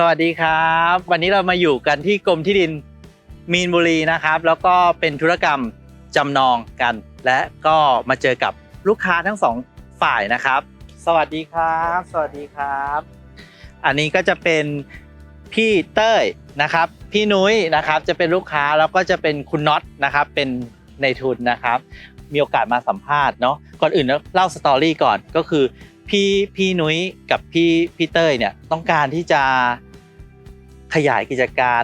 สวัสดีครับ วันนี้เรามาอยู่กันที่กรมที่ดินมีนบุรีนะครับ แล้วก็เป็นธุรกรรมจำนองกัน และก็มาเจอกับลูกค้าทั้งสองฝ่ายนะครับ สวัสดีครับ สวัสดีครับ อันนี้ก็จะเป็นพี่เต้ยนะครับ พี่นุ้ยนะครับจะเป็นลูกค้าแล้วก็จะเป็นคุณน็อตนะครับเป็นในทุนนะครับ มีโอกาสมาสัมภาษณ์เนาะก่อนอื่นเล่าสตอรี่ก่อนก็คือพี่พี่นุ้ยกับพี่พี่เต้ยเนี่ยต้องการที่จะ ขยายกิจการ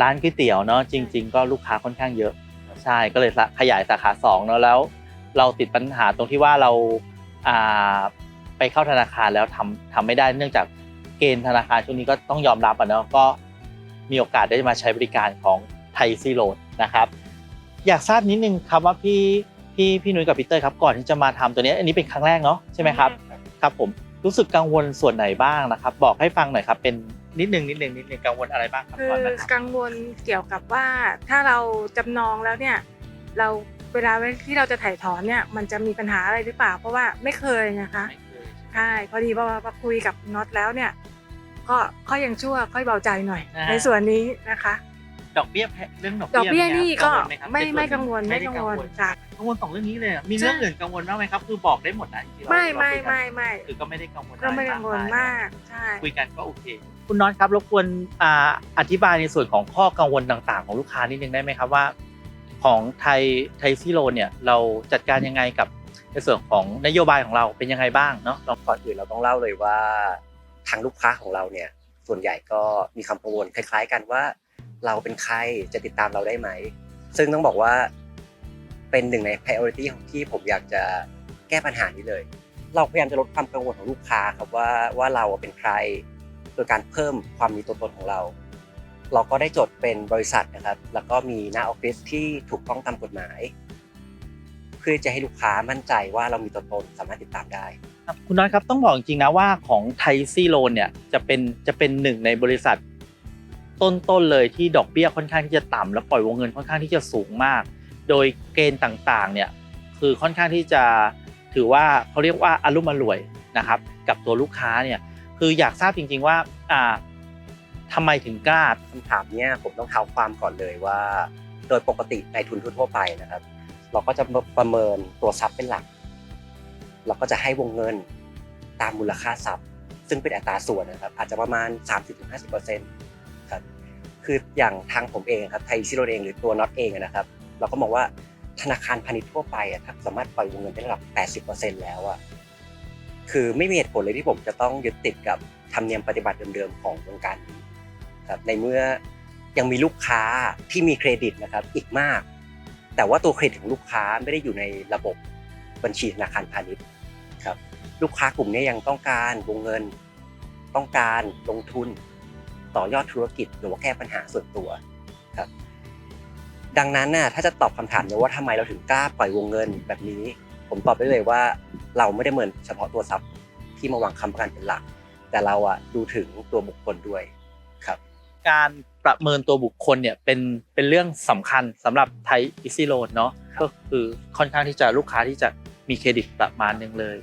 ร้านก๋วยเตี๋ยวเนาะจริง ๆ ก็ลูกค้าค่อนข้างเยอะใช่ก็เลยขยายสาขาสองเนาะแล้ว เราติดปัญหาตรงที่ว่าเราอ่าไปเข้าธนาคารแล้วทำทำไม่ได้เนื่องจากเกณฑ์ธนาคารช่วงนี้ก็ต้องยอมรับอะเนาะก็มีโอกาสได้มาใช้บริการของไทยซีโรดนะครับ อยากทราบนิดนึงครับว่าพี่พี่พี่นุ้ยกับพี่เต้ยครับก่อนที่จะมาทำตัวเนี้ยอันนี้เป็นครั้งแรกเนาะใช่ไหมครับครับผมรู้สึกกังวลส่วนไหนบ้างนะครับ บอกให้ฟังหน่อยครับเป็น นิดนึงนิดนึงนิดนึงกังวลอะไรบ้างครับคืก่อนอนะครับกังวลเกี่ยวกับว่าถ้าเราจำนองแล้วเนี่ยเราเวลาที่เราจะถ่ายถอนเนี่ยมันจะมีปัญหาอะไรหรือเปล่า เพราะว่าไม่เคยนะคะไม่เคยใช่พอดีพอมาคุยกับน็อตแล้วเนี่ย ก็ค่อยยังชั่วค่อยเบาใจหน่อย ในส่วนนี้นะคะ ดอกเบี้ยแพงเรื่องดอกดอกเบี้ยป็ไงนี่ก็งวลหครับไม่ในส่วนไม่กังวลนี้ไม่กังวลจ้ะ กังวลสองเรื่องนี้เลยอะมีใช่เรื่องอื่นกังวลบ้างไหมครับ คือบอกได้หมดนะที่เราไม่เราไม่คุยกันไม่ไม่คือก็ไม่ได้กังวลก็ไม่กังวลอะไรมากใช่ คุยกันก็โอเค คุณน็อตครับรบกวนอ่าอธิบายในส่วนของข้อกังวลต่างๆ ของลูกค้านิดนึงได้ไหมครับว่า ของไทยไทยซีโรเนี่ยเราจัดการยังไงกับในส่วนของนโยบายของเราเป็นยังไงบ้างเนาะลองก่อนอื่นเราต้องเล่าเลยว่าทางลูกค้าของเราเนี่ยส่วนใหญ่ก็มีคำกังวลคล้าย ๆ กันว่า เราเป็นใครจะติดตามเราได้ไหม ซึ่งต้องบอกว่าเป็นหนึ่งใน priority ของที่ผมอยากจะแก้ปัญหานี้เลย เราพยายามจะลดความกังวลของลูกค้าครับว่าว่าเราเป็นใครโดยการเพิ่มความมีตัวตนของเรา เราก็ได้จดเป็นบริษัทนะครับ แล้วก็มีหน้าออฟฟิศที่ถูกต้องตามกฎหมาย เพื่อจะให้ลูกค้ามั่นใจว่าเรามีตัวตนสามารถติดตามได้คุณน้อยครับต้องบอกจริงๆนะว่าของไทซีโลนเนี่ยจะเป็นจะเป็นหนึ่งในบริษัท ต้นๆเลยที่ดอกเบี้ยค่อนข้างที่จะต่ำและปล่อยวงเงินค่อนข้างที่จะสูงมาก โดยเกณฑ์ต่างๆเนี่ยคือค่อนข้างที่จะถือว่าเขาเรียกว่าอารมณ์รวยนะครับกับตัวลูกค้าเนี่ยคืออยากทราบจริง ๆว่าอ่าทำไมถึงกล้าคำถามเนี้ยผมต้องเท้าความก่อนเลยว่า โดยปกติในทุนทั่วไปนะครับ เราก็จะประเมินตัวทรัพย์เป็นหลัก เราก็จะให้วงเงินตามมูลค่าทรัพย์ ซึ่งเป็นอัตราส่วนนะครับ อาจจะประมาณ 30-50%ครับ คืออย่างทางผมเองครับไทยซิโรเองหรือตัวน็อตเองนะครับ เราก็มองว่าธนาคารพาณิชย์ทั่วไปอะถ้าสามารถปล่อยวงเงินได้ระดับ 80%แล้วอะคือไม่มีเหตุผลเลยที่ผมจะต้องยึดติดกับธรรมเนียมปฏิบัติเดิมๆของวงการนี้ครับในเมื่อยังมีลูกค้าที่มีเครดิตนะครับอีกมาก แต่ว่าตัวเครดิตของลูกค้าไม่ได้อยู่ในระบบบัญชีธนาคารพาณิชย์ครับ ลูกค้ากลุ่มนี้ยังต้องการวงเงิน ต้องการลงทุน ต่อยอดธุรกิจหรือว่าแก้ปัญหาส่วนตัวครับดังนั้นน่ะถ้าจะตอบคำถามเนี่ยว่าทำไมเราถึงกล้าปล่อยวงเงินแบบนี้ ผมตอบได้เลยว่าเราไม่ได้เหมือนเฉพาะตัวทรัพย์ที่มาวางคำประกันเป็นหลัก แต่เราอะดูถึงตัวบุคคลด้วยครับ การประเมินตัวบุคคลเนี่ยเป็นเป็นเรื่องสำคัญสำหรับไทยอิซี่โลนเนาะก็คือค่อนข้างที่จะลูกค้าที่จะมีเครดิตประมาณหนึงเลย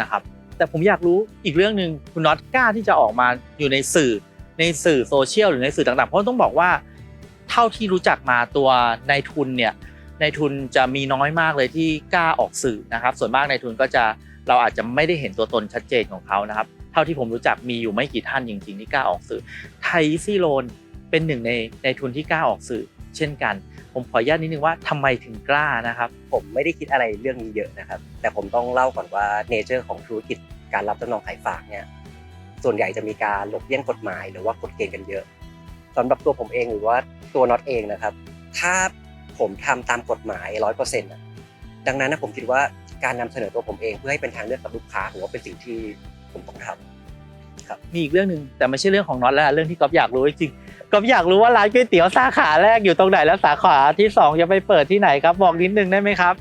นะครับแต่ผมอยากรู้อีกเรื่องหนึ่งคุณน็อตกล้าที่จะออกมาอยู่ในสื่อ ในสื่อโซเชียลหรือในสื่อต่างๆ เพราะต้องบอกว่า เท่าที่รู้จักมาตัวนายทุนเนี่ยนายทุนจะมีน้อยมากเลยที่กล้าออกสื่อนะครับ ส่วนมากนายทุนก็จะเราอาจจะไม่ได้เห็นตัวตนชัดเจนของเขานะครับ เท่าที่ผมรู้จักมีอยู่ไม่กี่ท่านจริงๆที่กล้าออกสื่อไทยซีโลนเป็นหนึ่งในในทุนที่กล้าออกสื่อ เช่นกัน ผมขออนุญาตนิดนึงว่าทำไมถึงกล้านะครับ ผมไม่ได้คิดอะไรเรื่องนี้เยอะนะครับ แต่ผมต้องเล่าก่อนว่าเนเจอร์ของธุรกิจการรับจำนองขายฝากเนี่ย ส่วนใหญ่จะมีการหลบเลี่ยงกฎหมายหรือว่ากฎเกณฑ์กันเยอะสำหรับตัวผมเองหรือว่าตัวน็อตเองนะครับ ถ้าผมทำตามกฎหมายร้อยเปอร์เซ็นต์ดังนั้นนะผมคิดว่าการนำเสนอตัวผมเองเพื่อให้เป็นทางเลือกกับลูกค้าผมว่าเป็นสิ่งที่ผมต้องทำมีอีกเรื่องหนึ่งแต่ไม่ใช่เรื่องของน็อตแล้วเรื่องที่ก๊อฟอยากรู้จริงๆก๊อฟอยากรู้ว่าร้านก๋วยเตี๋ยวสาขาแรกอยู่ตรงไหนแล้วสาขาที่สองจะไปเปิดที่ไหนครับบอกนิดนึงได้ไหมครับ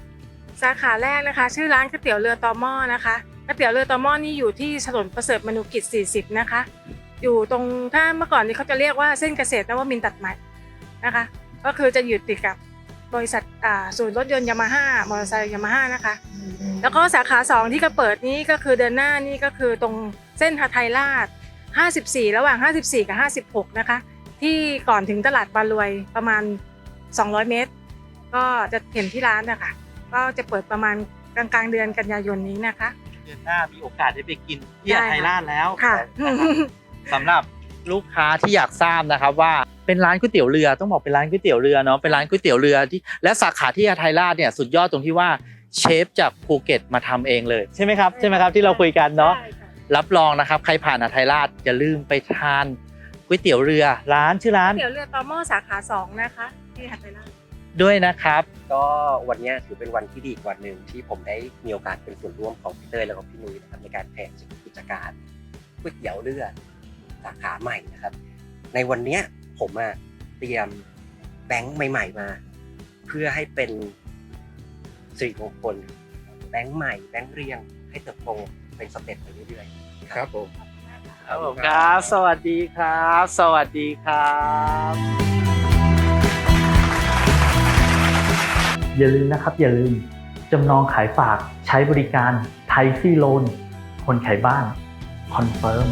สาขาแรกนะคะ ชื่อร้านก๋วยเตี๋ยวเรือตอหม้อนะคะ ก๋วยเตี๋ยวเรือตอหม้อนี่อยู่ที่ถนนประเสริฐมนุกิจ 40 นะคะ อยู่ตรงถ้าเมื่อก่อนนี้เขาจะเรียกว่าเส้นเกษตรนวมินทร์ตัดใหม่นะคะ ก็คือจะอยู่ติดกับบริษัทอ่าศูนย์รถยนต์ยามาฮ่ามอเตอร์ไซค์ยามาฮ่านะคะ แล้วก็สาขา2ที่จะเปิดนี้ก็คือเดือนหน้านี่ก็คือตรงเส้นหาไทยราช 54 ระหว่าง 54 กับ 56 นะคะ ที่ก่อนถึงตลาดบารวยประมาณ 200 เมตร ก็จะเห็นที่ร้านนะคะ ก็จะเปิดประมาณกลางๆเดือนกันยายนนี้นะคะ เดือนหน้ามีโอกาสได้ไปกินที่ได้อาค่ะไทยราชแล้วค่ะ สำหรับลูกค้าที่อยากทราบนะครับว่าเป็นร้านก๋วยเตี๋ยวเรือต้องบอกเป็นร้านก๋วยเตี๋ยวเรือเนาะเป็นร้านก๋วยเตี๋ยวเรือที่และสาขาที่อาไทยราชเนี่ยสุดยอดตรงที่ว่าเชฟจากภูเก็ตมาทำเองเลยใช่ไหมครับใช่ไหมครับที่เราคุยกันเนาะใช่ค่รับรองนะครับใครผ่านอาไทยราชอย่าลืมไปทานก๋วยเตี๋ยวเรือ ร้านชื่อร้านเตี๋ยวเรือตอหม้อสาขา2นะคะที่หัดไปล่าช ด้วยนะครับ ก็วันเนี้ยถือเป็นวันที่ดีอีกวันหนึ่งที่ผมได้มีโอกาสเป็นส่วนร่วมของพี่เต้ยแล้วก็พี่นุ้ยนะครับในการแผนกิจการก๋วยเตี๋ยวเรือสาขาใหม่นะครับ ในวันเนี้ยผมอะเตรียมแบงค์ใหม่ ๆมา เพื่อให้เป็นสิริมงคลแบงค์ใหม่แบงค์เรียงให้เติบโตเป็นสเต็ปไปเรื่อยๆครับผมครับผมครับ สวัสดีครับ สวัสดีครับ อย่าลืมนะครับ อย่าลืมจำนองขายฝากใช้บริการไทยซี่โลนคนขายบ้านคอนเฟิร์ม